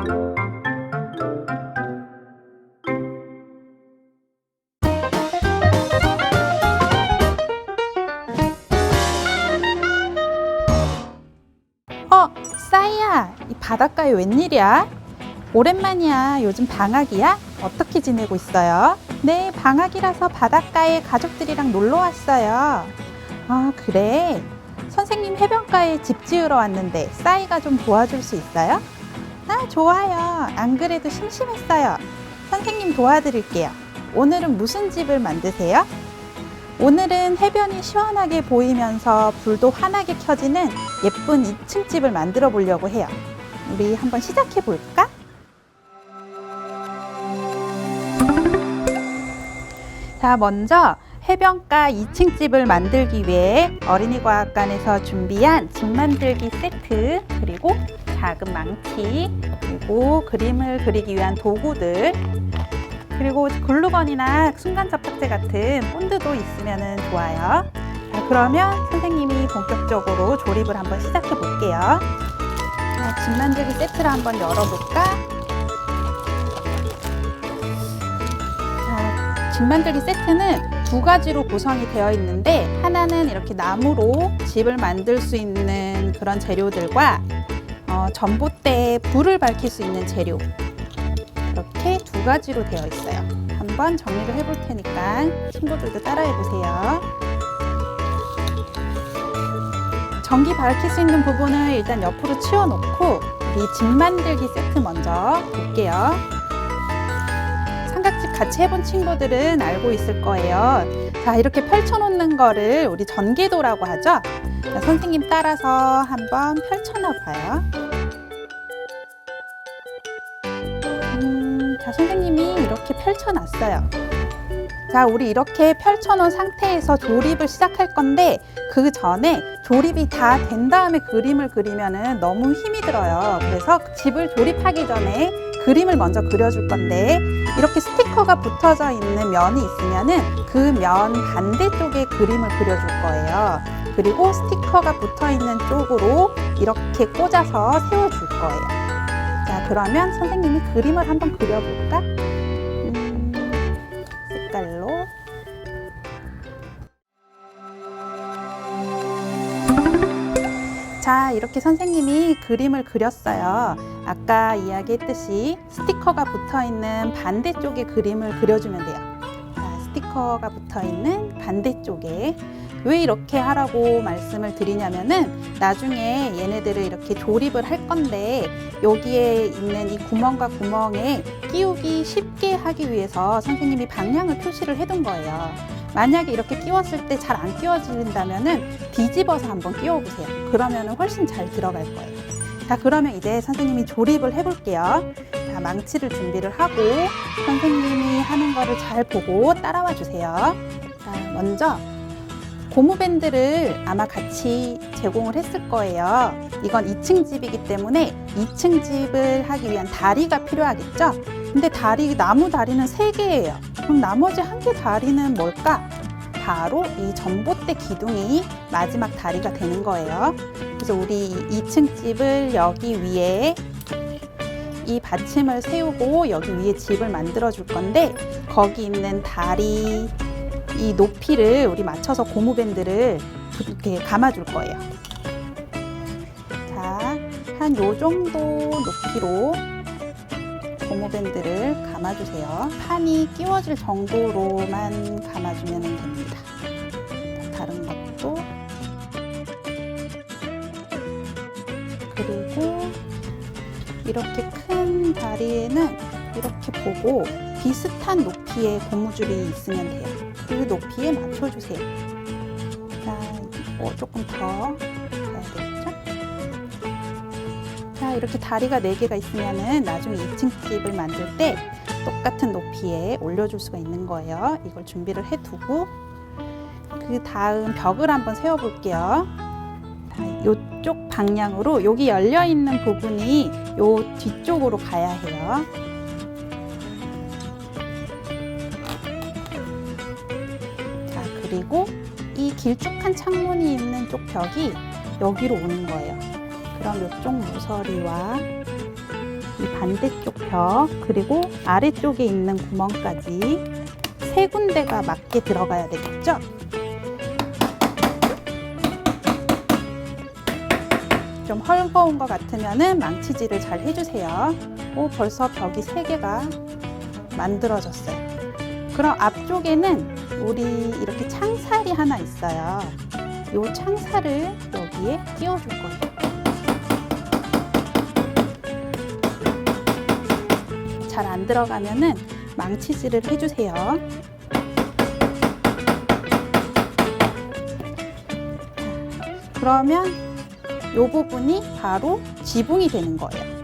어, 싸이야, 이 바닷가에 웬일이야? 오랜만이야. 요즘 방학이야? 어떻게 지내고 있어요? 네, 방학이라서 바닷가에 가족들이랑 놀러 왔어요. 아, 그래? 선생님 해변가에 집 지으러 왔는데 싸이가 좀 도와줄 수 있어요? 아, 좋아요. 안 그래도 심심했어요. 선생님 도와드릴게요. 오늘은 무슨 집을 만드세요? 오늘은 해변이 시원하게 보이면서 불도 환하게 켜지는 예쁜 2층 집을 만들어 보려고 해요. 우리 한번 시작해 볼까? 자, 먼저 해변가 2층 집을 만들기 위해 어린이과학관에서 준비한 집 만들기 세트, 그리고 작은 망치, 그리고 그림을 그리기 위한 도구들, 그리고 글루건이나 순간 접착제 같은 본드도 있으면 좋아요. 자, 그러면 선생님이 본격적으로 조립을 한번 시작해 볼게요. 자, 집 만들기 세트를 한번 열어볼까? 자, 집 만들기 세트는 두 가지로 구성이 되어 있는데 하나는 이렇게 나무로 집을 만들 수 있는 그런 재료들과 어, 전봇대에 불을 밝힐 수 있는 재료 이렇게 두 가지로 되어 있어요. 한번 정리를 해볼 테니까 친구들도 따라해 보세요. 전기 밝힐 수 있는 부분을 일단 옆으로 치워놓고 우리 집 만들기 세트 먼저 볼게요. 삼각집 같이 해본 친구들은 알고 있을 거예요. 자, 이렇게 펼쳐놓는 거를 우리 전개도라고 하죠. 자, 선생님 따라서 한번 펼쳐놔 봐요. 자, 선생님이 이렇게 펼쳐놨어요. 자, 우리 이렇게 펼쳐놓은 상태에서 조립을 시작할 건데 그 전에 조립이 다 된 다음에 그림을 그리면은 너무 힘이 들어요. 그래서 집을 조립하기 전에 그림을 먼저 그려줄 건데 이렇게 스티커가 붙어져 있는 면이 있으면은 그 면 반대쪽에 그림을 그려줄 거예요. 그리고 스티커가 붙어 있는 쪽으로 이렇게 꽂아서 세워줄 거예요. 자, 그러면 선생님이 그림을 한번 그려볼까? 음, 색깔로. 자, 이렇게 선생님이 그림을 그렸어요. 아까 이야기했듯이 스티커가 붙어 있는 반대쪽에 그림을 그려주면 돼요. 자, 스티커가 붙어 있는 반대쪽에 왜 이렇게 하라고 말씀을 드리냐면은 나중에 얘네들을 이렇게 조립을 할 건데 여기에 있는 이 구멍과 구멍에 끼우기 쉽게 하기 위해서 선생님이 방향을 표시를 해둔 거예요. 만약에 이렇게 끼웠을 때 잘 안 끼워진다면은 뒤집어서 한번 끼워보세요. 그러면은 훨씬 잘 들어갈 거예요. 자, 그러면 이제 선생님이 조립을 해볼게요. 자, 망치를 준비를 하고 선생님이 하는 거를 잘 보고 따라와 주세요. 자, 먼저 고무밴드를 아마 같이 제공을 했을 거예요. 이건 2층 집이기 때문에 2층 집을 하기 위한 다리가 필요하겠죠? 근데 다리, 나무 다리는 3개예요. 그럼 나머지 한 개 다리는 뭘까? 바로 이 전봇대 기둥이 마지막 다리가 되는 거예요. 그래서 우리 2층 집을 여기 위에 이 받침을 세우고 여기 위에 집을 만들어 줄 건데 거기 있는 다리 이 높이를 우리 맞춰서 고무밴드를 이렇게 감아줄 거예요. 자, 한 요 정도 높이로 고무밴드를 감아주세요. 판이 끼워질 정도로만 감아주면 됩니다. 자, 다른 것도 그리고 이렇게 큰 다리에는 이렇게 보고 비슷한 높이의 고무줄이 있으면 돼요. 그 높이에 맞춰주세요. 자, 어, 조금 더 해야 되겠죠? 자, 이렇게 다리가 4개가 있으면은 나중에 2층 집을 만들 때 똑같은 높이에 올려줄 수가 있는 거예요. 이걸 준비를 해두고 그 다음 벽을 한번 세워볼게요. 자, 이쪽 방향으로 여기 열려 있는 부분이 요 뒤쪽으로 가야 해요. 길쭉한 창문이 있는 쪽 벽이 여기로 오는 거예요. 그럼 이쪽 모서리와 이 반대쪽 벽 그리고 아래쪽에 있는 구멍까지 세 군데가 맞게 들어가야 되겠죠? 좀 헐거운 것 같으면은 망치질을 잘 해주세요. 오, 벌써 벽이 세 개가 만들어졌어요. 그럼 앞쪽에는 우리 이렇게 창살이 하나 있어요. 이 창살을 여기에 끼워줄 거예요. 잘 안 들어가면은 망치질을 해주세요. 그러면 이 부분이 바로 지붕이 되는 거예요.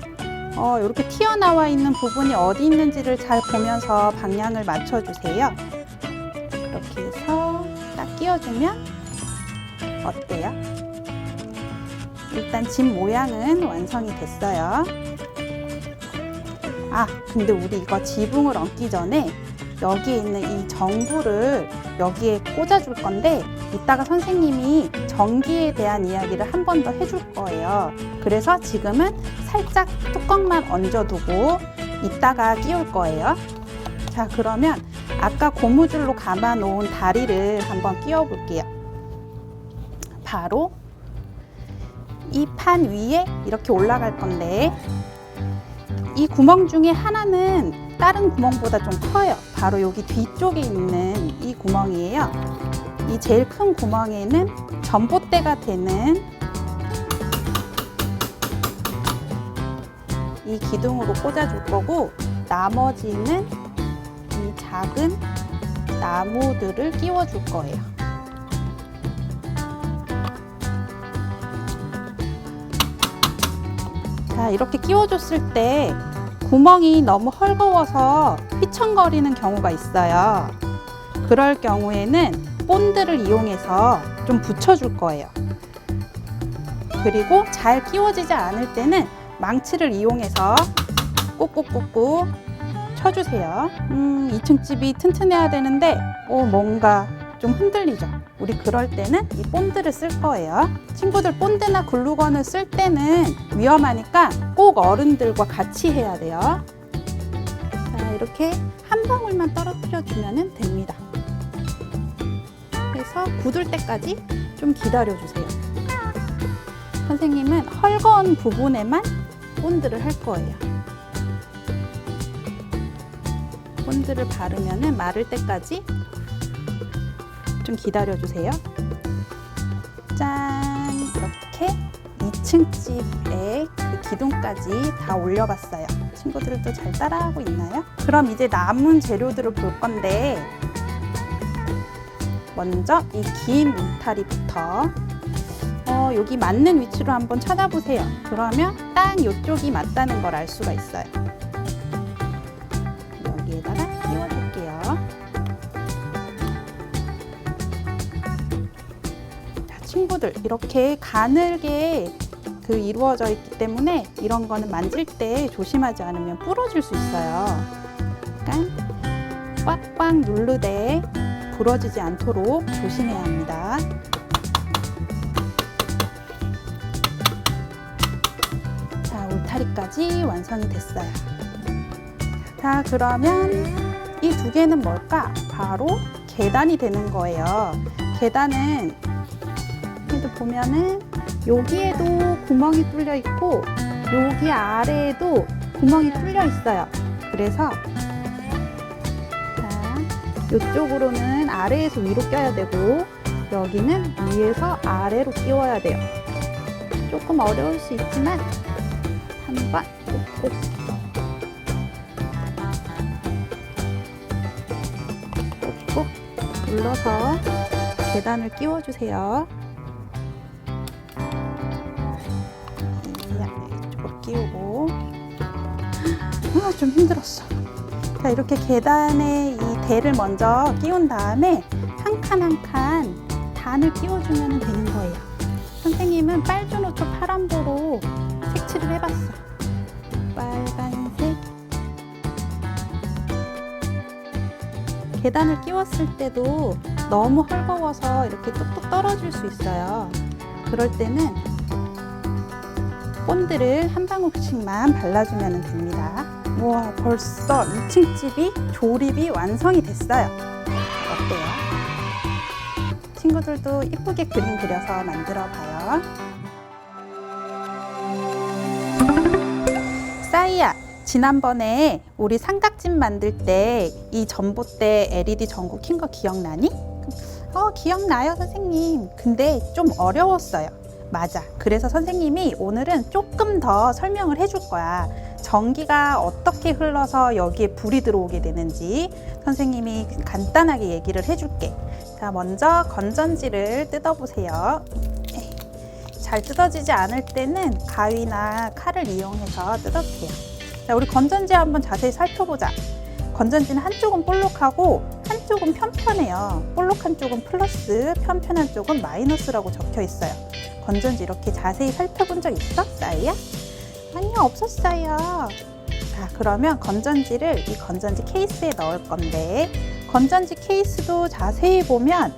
어, 이렇게 튀어나와 있는 부분이 어디 있는지를 잘 보면서 방향을 맞춰주세요. 끼워주면 어때요? 일단 집 모양은 완성이 됐어요. 아, 근데 우리 이거 지붕을 얹기 전에 여기에 있는 이 전구를 여기에 꽂아줄 건데 이따가 선생님이 전기에 대한 이야기를 한 번 더 해줄 거예요. 그래서 지금은 살짝 뚜껑만 얹어두고 이따가 끼울 거예요. 자, 그러면 아까 고무줄로 감아 놓은 다리를 한번 끼워 볼게요. 바로 이 판 위에 이렇게 올라갈 건데 이 구멍 중에 하나는 다른 구멍보다 좀 커요. 바로 여기 뒤쪽에 있는 이 구멍이에요. 이 제일 큰 구멍에는 전봇대가 되는 이 기둥으로 꽂아줄 거고 나머지는 이 작은 나무들을 끼워 줄 거예요. 자, 이렇게 끼워 줬을 때 구멍이 너무 헐거워서 휘청거리는 경우가 있어요. 그럴 경우에는 본드를 이용해서 좀 붙여줄 거예요. 그리고 잘 끼워지지 않을 때는 망치를 이용해서 꾹꾹꾹꾹 쳐주세요. 음, 2층 집이 튼튼해야 되는데, 오, 뭔가 좀 흔들리죠? 우리 그럴 때는 이 본드를 쓸 거예요. 친구들 본드나 글루건을 쓸 때는 위험하니까 꼭 어른들과 같이 해야 돼요. 자, 이렇게 한 방울만 떨어뜨려 주면 됩니다. 그래서 굳을 때까지 좀 기다려 주세요. 선생님은 헐거운 부분에만 본드를 할 거예요. 본드를 바르면 마를 때까지 좀 기다려 주세요. 짠! 이렇게 2층 집의 그 기둥까지 다 올려봤어요. 친구들도 잘 따라하고 있나요? 그럼 이제 남은 재료들을 볼 건데 먼저 이 긴 울타리부터 어, 여기 맞는 위치로 한번 찾아보세요. 그러면 딱 이쪽이 맞다는 걸 알 수가 있어요. 자, 친구들 이렇게 가늘게 그 이루어져 있기 때문에 이런 거는 만질 때 조심하지 않으면 부러질 수 있어요. 그러니까 꽉꽉 누르되 부러지지 않도록 조심해야 합니다. 자, 울타리까지 완성이 됐어요. 자, 그러면 이 두 개는 뭘까? 바로 계단이 되는 거예요. 계단은 여기도 보면은 여기에도 구멍이 뚫려 있고 여기 아래에도 구멍이 뚫려 있어요. 그래서 자, 이쪽으로는 아래에서 위로 껴야 되고 여기는 위에서 아래로 끼워야 돼요. 조금 어려울 수 있지만 한번 꾹꾹 꾹꾹 눌러서 계단을 끼워주세요. 아, 좀 힘들었어. 자, 이렇게 계단에 이 대를 먼저 끼운 다음에 한칸 한 칸 단을 끼워주면 되는 거예요. 선생님은 빨주노초 파란보로 색칠을 해봤어. 빨간색. 계단을 끼웠을 때도 너무 헐거워서 이렇게 뚝뚝 떨어질 수 있어요. 그럴 때는 본드를 한 방울씩만 발라주면 됩니다. 우와, 벌써 2층 집이 조립이 완성이 됐어요. 어때요? 친구들도 이쁘게 그림 그려서 만들어 봐요. 싸이야, 지난번에 우리 삼각집 만들 때 이 전봇대 LED 전구 킨 거 기억나니? 어, 기억나요, 선생님. 근데 좀 어려웠어요. 맞아. 그래서 선생님이 오늘은 조금 더 설명을 해줄 거야. 전기가 어떻게 흘러서 여기에 불이 들어오게 되는지 선생님이 간단하게 얘기를 해줄게. 자, 먼저 건전지를 뜯어보세요. 에이, 잘 뜯어지지 않을 때는 가위나 칼을 이용해서 뜯어도 돼요. 자, 우리 건전지 한번 자세히 살펴보자. 건전지는 한쪽은 볼록하고 한쪽은 편편해요. 볼록한 쪽은 플러스, 편편한 쪽은 마이너스라고 적혀 있어요. 건전지 이렇게 자세히 살펴본 적 있어? 싸이야? 아니요, 없었어요. 자, 그러면 건전지를 이 건전지 케이스에 넣을 건데, 건전지 케이스도 자세히 보면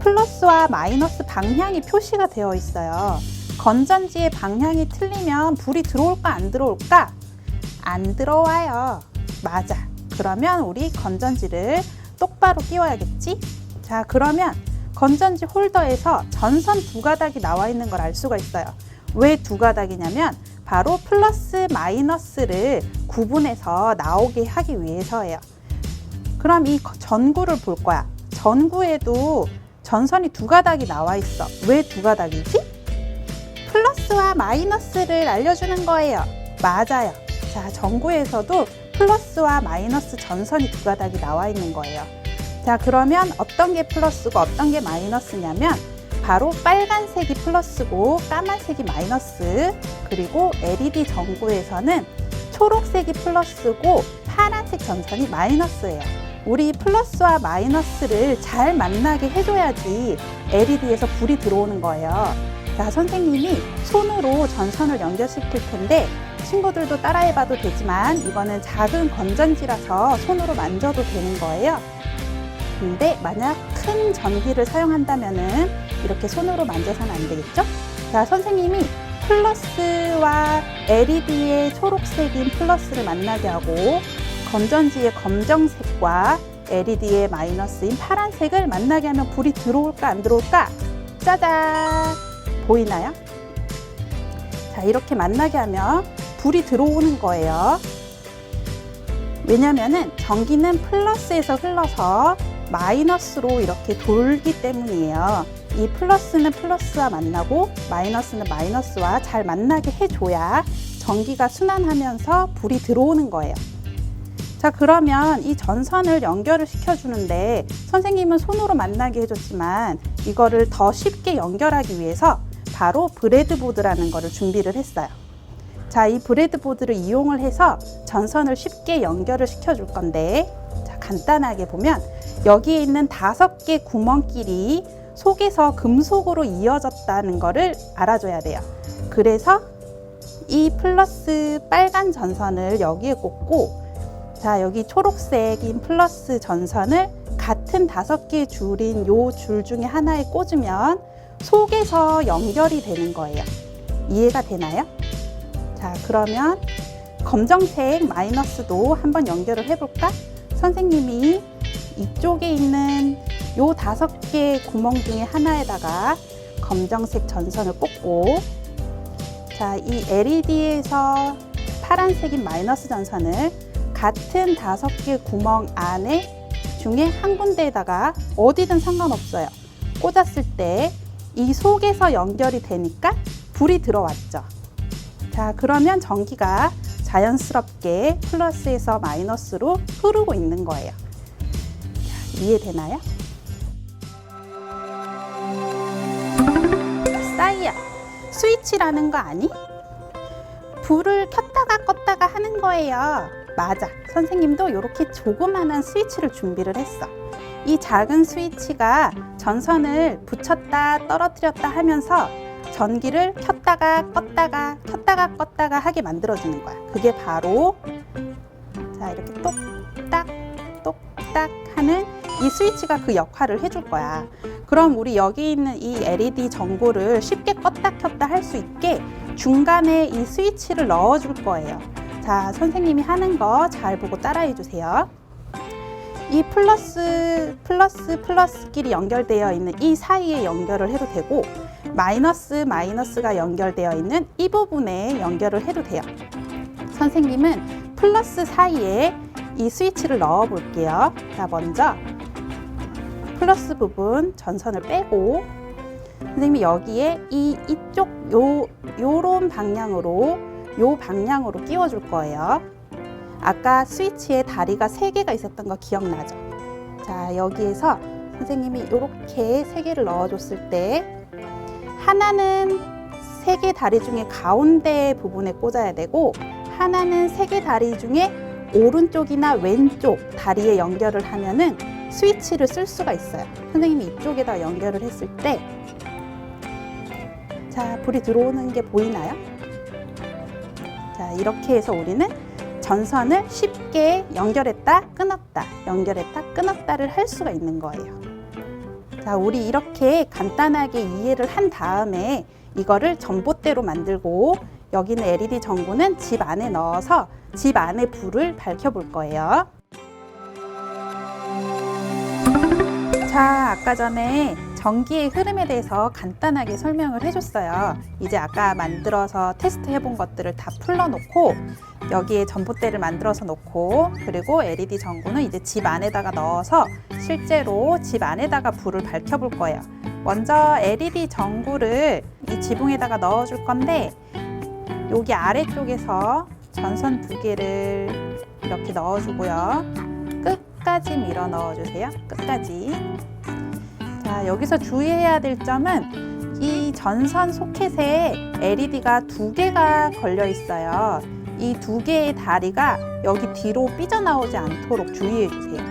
플러스와 마이너스 방향이 표시가 되어 있어요. 건전지의 방향이 틀리면 불이 들어올까 안 들어올까? 안 들어와요. 맞아. 그러면 우리 건전지를 똑바로 끼워야겠지? 자, 그러면 건전지 홀더에서 전선 두 가닥이 나와 있는 걸 알 수가 있어요. 왜 두 가닥이냐면 바로 플러스 마이너스를 구분해서 나오게 하기 위해서예요. 그럼 이 거- 전구를 볼 거야. 전구에도 전선이 두 가닥이 나와 있어. 왜 두 가닥이지? 플러스와 마이너스를 알려주는 거예요. 맞아요. 자, 전구에서도 플러스와 마이너스 전선이 두 가닥이 나와 있는 거예요. 자, 그러면 어떤 게 플러스고 어떤 게 마이너스냐면 바로 빨간색이 플러스고 까만색이 마이너스 그리고 LED 전구에서는 초록색이 플러스고 파란색 전선이 마이너스예요. 우리 플러스와 마이너스를 잘 만나게 해줘야지 LED에서 불이 들어오는 거예요. 자, 선생님이 손으로 전선을 연결시킬 텐데 친구들도 따라해봐도 되지만 이거는 작은 건전지라서 손으로 만져도 되는 거예요. 근데 만약 큰 전기를 사용한다면은 이렇게 손으로 만져서는 안 되겠죠? 자, 선생님이 플러스와 LED의 초록색인 플러스를 만나게 하고 건전지의 검정색과 LED의 마이너스인 파란색을 만나게 하면 불이 들어올까 안 들어올까? 짜잔! 보이나요? 자, 이렇게 만나게 하면 불이 들어오는 거예요. 왜냐면은 전기는 플러스에서 흘러서 마이너스로 이렇게 돌기 때문이에요. 이 플러스는 플러스와 만나고 마이너스는 마이너스와 잘 만나게 해줘야 전기가 순환하면서 불이 들어오는 거예요. 자, 그러면 이 전선을 연결을 시켜주는데 선생님은 손으로 만나게 해줬지만 이거를 더 쉽게 연결하기 위해서 바로 브레드보드라는 거를 준비를 했어요. 자, 이 브레드보드를 이용을 해서 전선을 쉽게 연결을 시켜 줄 건데 자, 간단하게 보면 여기에 있는 다섯 개 구멍끼리 속에서 금속으로 이어졌다는 거를 알아줘야 돼요. 그래서 이 플러스 빨간 전선을 여기에 꽂고 자, 여기 초록색인 플러스 전선을 같은 다섯 개의 줄인 요 줄 중에 하나에 꽂으면 속에서 연결이 되는 거예요. 이해가 되나요? 자, 그러면 검정색 마이너스도 한번 연결을 해볼까? 선생님이 이쪽에 있는 요 다섯 개의 구멍 중에 하나에다가 검정색 전선을 꽂고 자, 이 LED에서 파란색인 마이너스 전선을 같은 다섯 개 구멍 안에 중에 한 군데에다가 어디든 상관없어요. 꽂았을 때 이 속에서 연결이 되니까 불이 들어왔죠. 자, 그러면 전기가 자연스럽게 플러스에서 마이너스로 흐르고 있는 거예요. 자, 이해되나요? 스위치라는 거 아니? 불을 켰다가 껐다가 하는 거예요. 맞아. 선생님도 이렇게 조그만한 스위치를 준비를 했어. 이 작은 스위치가 전선을 붙였다 떨어뜨렸다 하면서 전기를 켰다가 껐다가 켰다가 껐다가 하게 만들어주는 거야. 그게 바로 자 이렇게 똑딱 똑딱 이 스위치가 그 역할을 해줄 거야. 그럼 우리 여기 있는 이 LED 전구를 쉽게 껐다 켰다 할 수 있게 중간에 이 스위치를 넣어줄 거예요. 자, 선생님이 하는 거 잘 보고 따라해 주세요. 이 플러스, 플러스, 플러스끼리 연결되어 있는 이 사이에 연결을 해도 되고, 마이너스, 마이너스가 연결되어 있는 이 부분에 연결을 해도 돼요. 선생님은 플러스 사이에 이 스위치를 넣어 볼게요. 자, 먼저 플러스 부분 전선을 빼고 선생님이 여기에 이 이쪽 요 요런 방향으로 요 방향으로 끼워 줄 거예요. 아까 스위치에 다리가 세 개가 있었던 거 기억나죠? 자, 여기에서 선생님이 이렇게 세 개를 넣어 줬을 때 하나는 세 개 다리 중에 가운데 부분에 꽂아야 되고 하나는 세 개 다리 중에 오른쪽이나 왼쪽 다리에 연결을 하면은 스위치를 쓸 수가 있어요. 선생님이 이쪽에다 연결을 했을 때, 자, 불이 들어오는 게 보이나요? 자, 이렇게 해서 우리는 전선을 쉽게 연결했다, 끊었다, 연결했다, 끊었다를 할 수가 있는 거예요. 자, 우리 이렇게 간단하게 이해를 한 다음에 이거를 전봇대로 만들고 여기는 LED 전구는 집 안에 넣어서 집 안에 불을 밝혀 볼 거예요. 자, 아까 전에 전기의 흐름에 대해서 간단하게 설명을 해줬어요. 이제 아까 만들어서 테스트 해본 것들을 다 풀러놓고 여기에 전봇대를 만들어서 놓고 그리고 LED 전구는 이제 집 안에다가 넣어서 실제로 집 안에다가 불을 밝혀볼 거예요. 먼저 LED 전구를 이 지붕에다가 넣어줄 건데 여기 아래쪽에서 전선 두 개를 이렇게 넣어주고요. 끝까지 밀어 넣어주세요. 끝까지. 자, 여기서 주의해야 될 점은 이 전선 소켓에 LED가 두 개가 걸려 있어요. 이 두 개의 다리가 여기 뒤로 삐져나오지 않도록 주의해 주세요.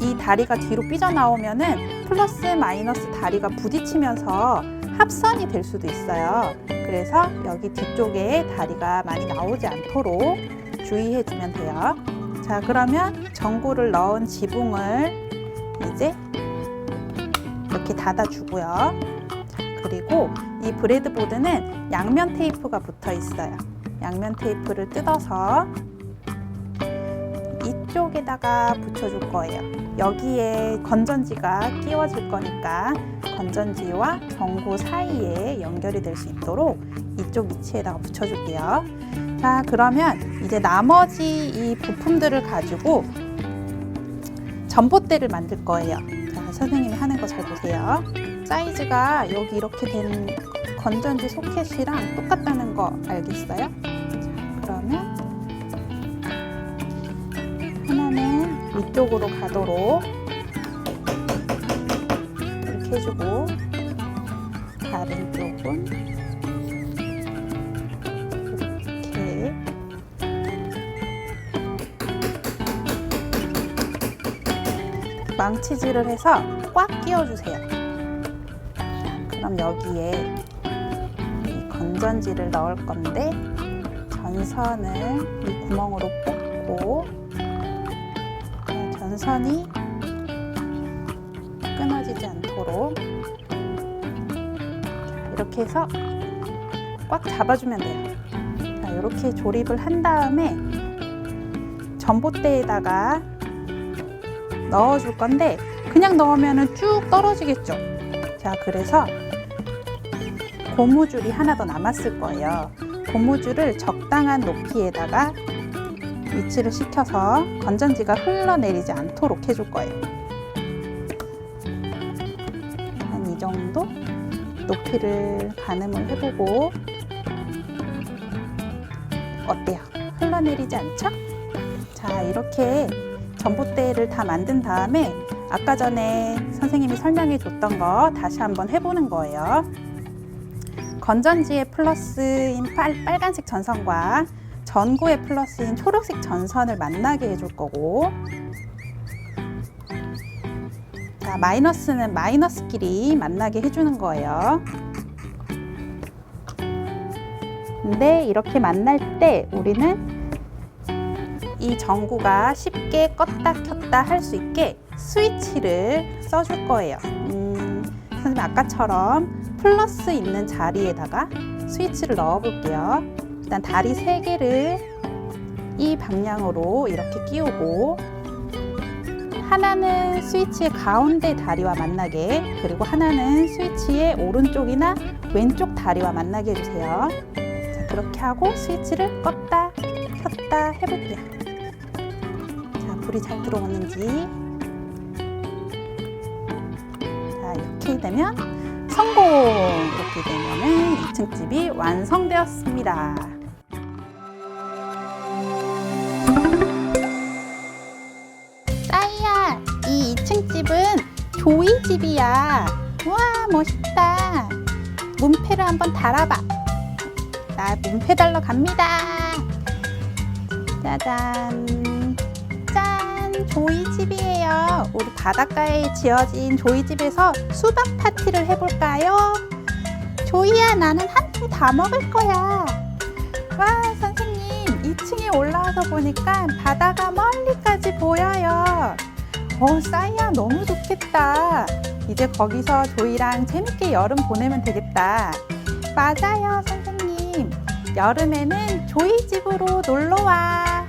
이 다리가 뒤로 삐져나오면은 플러스 마이너스 다리가 부딪히면서 합선이 될 수도 있어요. 그래서 여기 뒤쪽에 다리가 많이 나오지 않도록 주의해 주면 돼요. 자, 그러면 전구를 넣은 지붕을 이제 이렇게 닫아주고요. 자, 그리고 이 브레드보드는 양면 테이프가 붙어 있어요. 양면 테이프를 뜯어서 이쪽에다가 붙여줄 거예요. 여기에 건전지가 끼워질 거니까 건전지와 전구 사이에 연결이 될 수 있도록 이쪽 위치에다가 붙여줄게요. 자, 그러면 이제 나머지 이 부품들을 가지고 전봇대를 만들 거예요. 자, 선생님이 하는 거 잘 보세요. 사이즈가 여기 이렇게 된 건전지 소켓이랑 똑같다는 거 알겠어요? 자, 그러면 하나는 위쪽으로 가도록 이렇게 해주고 다른 쪽은 망치질을 해서 꽉 끼워주세요. 그럼 여기에 이 건전지를 넣을 건데 전선을 이 구멍으로 뽑고 전선이 끊어지지 않도록 이렇게 해서 꽉 잡아주면 돼요. 자, 이렇게 조립을 한 다음에 전봇대에다가 넣어줄 건데 그냥 넣으면 쭉 떨어지겠죠. 자, 그래서 고무줄이 하나 더 남았을 거예요. 고무줄을 적당한 높이에다가 위치를 시켜서 건전지가 흘러내리지 않도록 해줄 거예요. 한 이 정도 높이를 가늠을 해보고 어때요? 흘러내리지 않죠? 자, 이렇게 전봇대를 다 만든 다음에 아까 전에 선생님이 설명해 줬던 거 다시 한번 해보는 거예요. 건전지의 플러스인 빨, 빨간색 전선과 전구의 플러스인 초록색 전선을 만나게 해줄 거고 자 마이너스는 마이너스끼리 만나게 해주는 거예요. 근데 이렇게 만날 때 우리는 이 전구가 쉽게 껐다 켰다 할 수 있게 스위치를 써줄 거예요. 음, 선생님 아까처럼 플러스 있는 자리에다가 스위치를 넣어 볼게요. 일단 다리 세 개를 이 방향으로 이렇게 끼우고 하나는 스위치의 가운데 다리와 만나게 그리고 하나는 스위치의 오른쪽이나 왼쪽 다리와 만나게 해주세요. 자, 그렇게 하고 스위치를 껐다 켰다 해볼게요. 자, 불이 잘 들어오는지. 자, 이렇게 되면 성공! 이렇게 되면은 2층 집이 완성되었습니다. 싸이야, 이 2층 집은 조이 집이야. 와, 멋있다. 문패를 한번 달아봐. 나 문패 달러 갑니다. 짜잔. 짠, 조이 집이에요. 우리 바닷가에 지어진 조이 집에서 수박 파티를 해볼까요? 조이야, 나는 한 통 다 먹을 거야. 와, 선생님, 2층에 올라와서 보니까 바다가 멀리까지 보여요. 어, 싸이야, 너무 좋겠다. 이제 거기서 조이랑 재밌게 여름 보내면 되겠다. 맞아요, 선생님. 여름에는 조이 집으로 놀러 와.